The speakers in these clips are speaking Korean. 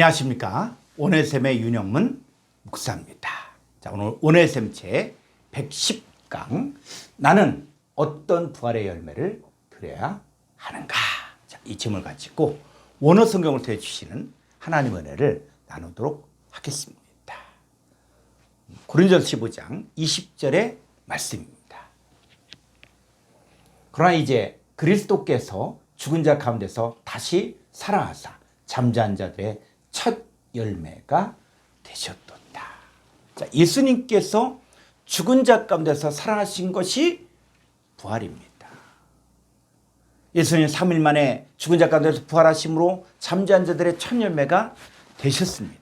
안녕하십니까. 오네셈의 윤영문 목사입니다. 자, 오늘 오네셈 제 110강. 나는 어떤 부활의 열매를 드려야 하는가? 자, 이 질문을 가지고 원어 성경을 통해 주시는 하나님 은혜를 나누도록 하겠습니다. 고린도서 15장 20절의 말씀입니다. 그러나 이제 그리스도께서 죽은 자 가운데서 다시 살아나사 잠자는 자들의 첫 열매가 되셨도다. 자, 예수님께서 죽은 자 가운데서 살아나신 것이 부활입니다. 예수님 3일 만에 죽은 자 가운데서 부활하심으로 잠자는 자들의 첫 열매가 되셨습니다.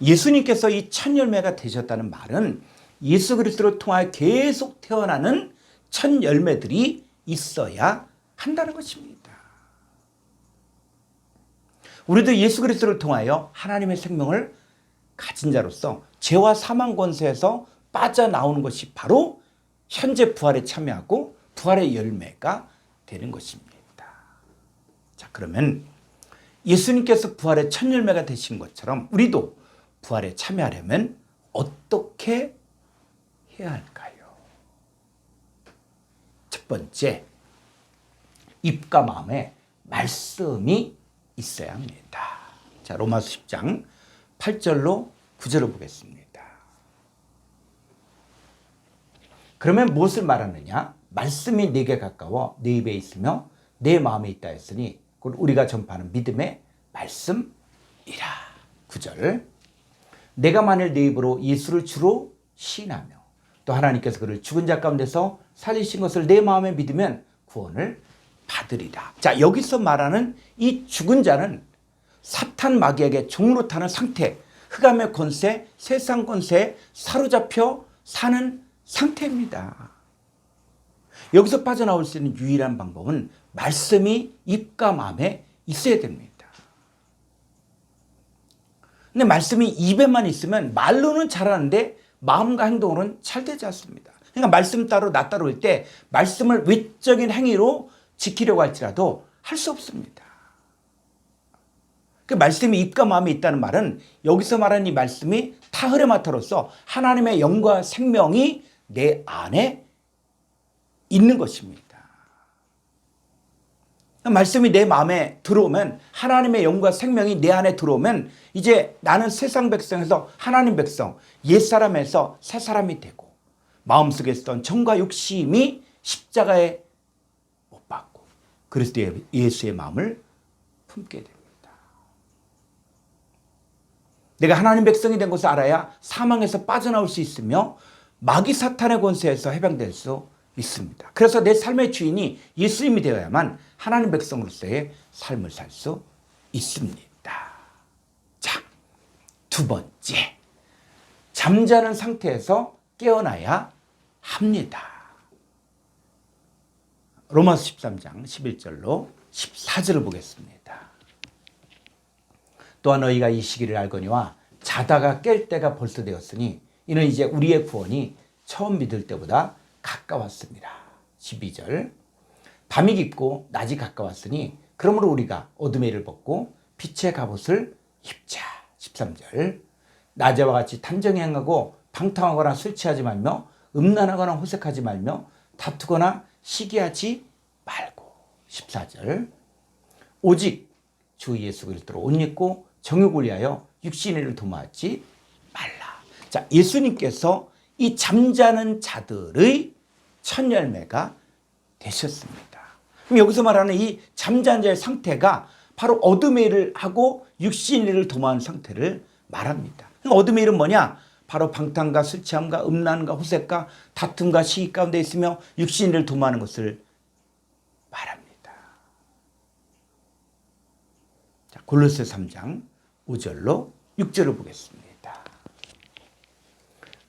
예수님께서 이 첫 열매가 되셨다는 말은 예수 그리스도를 통하여 계속 태어나는 첫 열매들이 있어야 한다는 것입니다. 우리도 예수 그리스도를 통하여 하나님의 생명을 가진 자로서 죄와 사망 권세에서 빠져나오는 것이 바로 현재 부활에 참여하고 부활의 열매가 되는 것입니다. 자, 그러면 예수님께서 부활의 첫 열매가 되신 것처럼 우리도 부활에 참여하려면 어떻게 해야 할까요? 첫 번째, 입과 마음에 말씀이 있어야 합니다. 자, 로마서 10장 8절로 9절을 보겠습니다. 그러면 무엇을 말하느냐? 말씀이 내게 가까워 내 입에 있으며 내 마음에 있다 했으니 곧 우리가 전파하는 믿음의 말씀이라. 9절. 내가 만일 내 입으로 예수를 주로 시인하며 또 하나님께서 그를 죽은 자 가운데서 살리신 것을 내 마음에 믿으면 구원을 받으리라. 자, 여기서 말하는 이 죽은 자는 사탄 마귀에게 종으로 타는 상태, 흑암의 권세, 세상 권세에 사로잡혀 사는 상태입니다. 여기서 빠져나올 수 있는 유일한 방법은 말씀이 입과 마음에 있어야 됩니다. 근데 말씀이 입에만 있으면 말로는 잘하는데 마음과 행동으로는 잘 되지 않습니다. 그러니까 말씀 따로 나 따로 일 때 말씀을 외적인 행위로 지키려고 할지라도 할 수 없습니다. 그 말씀이 입과 마음에 있다는 말은 여기서 말하는 이 말씀이 타흐레마타로서 하나님의 영과 생명이 내 안에 있는 것입니다. 말씀이 내 마음에 들어오면 하나님의 영과 생명이 내 안에 들어오면 이제 나는 세상 백성에서 하나님 백성, 옛사람에서 새 사람이 되고 마음속에 있던 정과 욕심이 십자가에 그리스도 예수의 마음을 품게 됩니다. 내가 하나님 백성이 된 것을 알아야 사망에서 빠져나올 수 있으며 마귀 사탄의 권세에서 해방될 수 있습니다. 그래서 내 삶의 주인이 예수님이 되어야만 하나님 백성으로서의 삶을 살 수 있습니다. 자, 두 번째. 잠자는 상태에서 깨어나야 합니다. 로마서 13장 11절로 14절을 보겠습니다. 또한 너희가 이 시기를 알거니와 자다가 깰 때가 벌써 되었으니 이는 이제 우리의 구원이 처음 믿을 때보다 가까웠습니다. 12절. 밤이 깊고 낮이 가까웠으니 그러므로 우리가 어둠의 일을 벗고 빛의 갑옷을 입자. 13절. 낮에와 같이 탐정이 행하고 방탕하거나 술 취하지 말며 음란하거나 호색하지 말며 다투거나 시기하지 말고. 14절. 오직 주 예수 그리스도로 옷 입고 정욕을 위하여 육신의 일을 도모하지 말라. 자, 예수님께서 이 잠자는 자들의 첫 열매가 되셨습니다. 그럼 여기서 말하는 이 잠자는 자의 상태가 바로 어둠의 일을 하고 육신의 일을 도모하는 상태를 말합니다. 어둠의 일은 뭐냐? 바로 방탕과 술 취함과 음란과 호색과 다툼과 시기 가운데 있으며 육신의 일을 도모하는 것을 말합니다. 자, 골로새 3장 5절로 6절을 보겠습니다.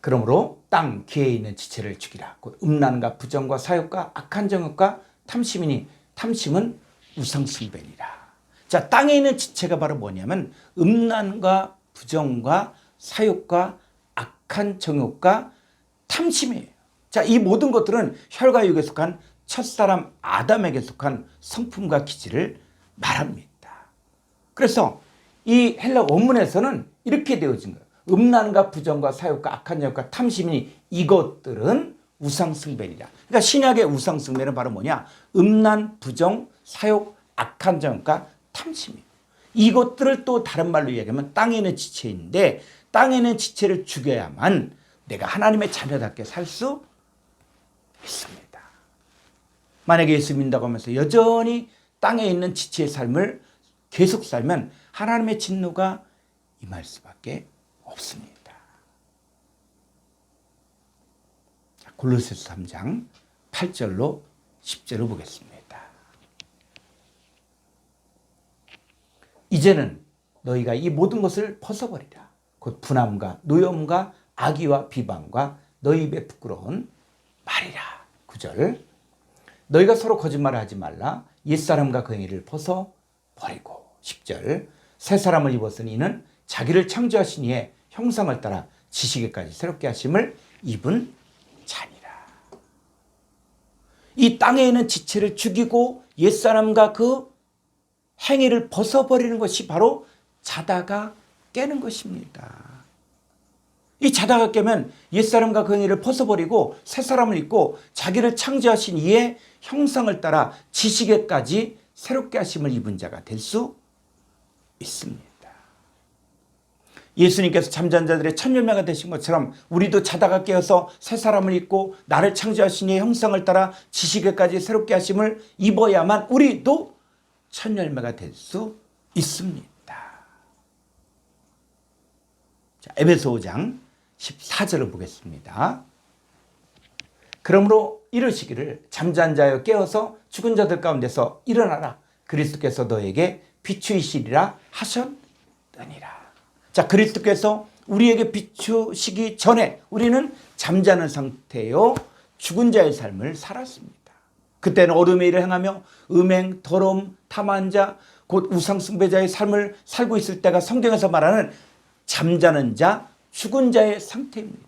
그러므로 땅 기에 있는 지체를 죽이라. 곧 음란과 부정과 사욕과 악한 정욕과 탐심이니 탐심은 우상숭배니라. 자, 땅에 있는 지체가 바로 뭐냐면 음란과 부정과 사욕과 악한 정욕과 탐심이에요. 자, 이 모든 것들은 혈과육에 속한 첫사람 아담에게 속한 성품과 기질을 말합니다. 그래서 이 헬라 원문에서는 이렇게 되어진 거예요. 음란과 부정과 사욕과 악한 영과 탐심이니 이것들은 우상숭배이라. 그러니까 신약의 우상숭배는 바로 뭐냐? 음란, 부정, 사욕, 악한 정과 탐심이에요. 이것들을 또 다른 말로 이야기하면 땅에 있는 지체인데 땅에 있는 지체를 죽여야만 내가 하나님의 자녀답게 살 수 있습니다. 만약에 예수 믿는다고 하면서 여전히 땅에 있는 지체의 삶을 계속 살면 하나님의 진노가 임할 수밖에 없습니다. 자, 골로새서 3장 8절로 10절을 보겠습니다. 이제는 너희가 이 모든 것을 벗어버리라. 곧 분함과 노염과 악의와 비방과 너희 입에 부끄러운 말이라. 9절. 너희가 서로 거짓말을 하지 말라. 옛사람과 그 행위를 벗어 버리고. 10절. 새 사람을 입었으니 이는 자기를 창조하신 이의 형상을 따라 지식에까지 새롭게 하심을 입은 자니라. 이 땅에 있는 지체를 죽이고 옛사람과 그 행위를 벗어버리는 것이 바로 자다가 깨는 것입니다. 이 자다가 깨면 옛사람과 그 행위를 벗어버리고 새사람을 입고 자기를 창조하신 이의 형상을 따라 지식에까지 새롭게 하심을 입은 자가 될 수 있습니다. 예수님께서 잠잔 자들의 천열매가 되신 것처럼 우리도 자다가 깨어서 새 사람을 입고 나를 창조하신 이의 형상을 따라 지식에까지 새롭게 하심을 입어야만 우리도 천열매가 될 수 있습니다. 자, 에베소 5장 14절을 보겠습니다. 그러므로 이르시기를 잠잔 자여 깨어서 죽은 자들 가운데서 일어나라. 그리스도께서 너에게 비추이시리라 하셨느니라. 자, 그리스도께서 우리에게 비추시기 전에 우리는 잠자는 상태요 죽은 자의 삶을 살았습니다. 그때는 어둠의 일을 행하며 음행, 더러움, 탐한 자, 곧 우상 숭배자의 삶을 살고 있을 때가 성경에서 말하는 잠자는 자, 죽은 자의 상태입니다.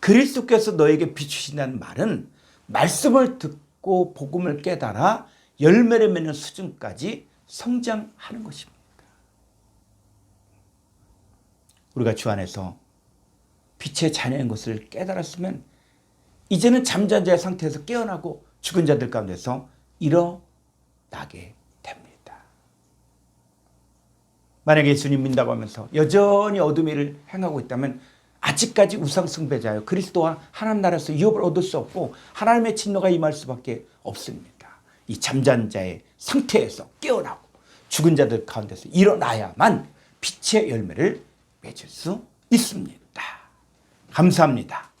그리스도께서 너에게 비추신다는 말은 말씀을 듣고 복음을 깨달아 열매를 맺는 수준까지 성장하는 것입니다. 우리가 주 안에서 빛의 자녀인 것을 깨달았으면 이제는 잠잔 자의 상태에서 깨어나고 죽은 자들 가운데서 일어나게 됩니다. 만약에 예수님 믿는다고 하면서 여전히 어둠의 일을 행하고 있다면 아직까지 우상숭배자요 그리스도와 하나님 나라에서 유업을 얻을 수 없고 하나님의 진노가 임할 수밖에 없습니다. 이 잠잔 자의 상태에서 깨어나고 죽은 자들 가운데서 일어나야만 빛의 열매를 맺을 수 있습니다. 감사합니다.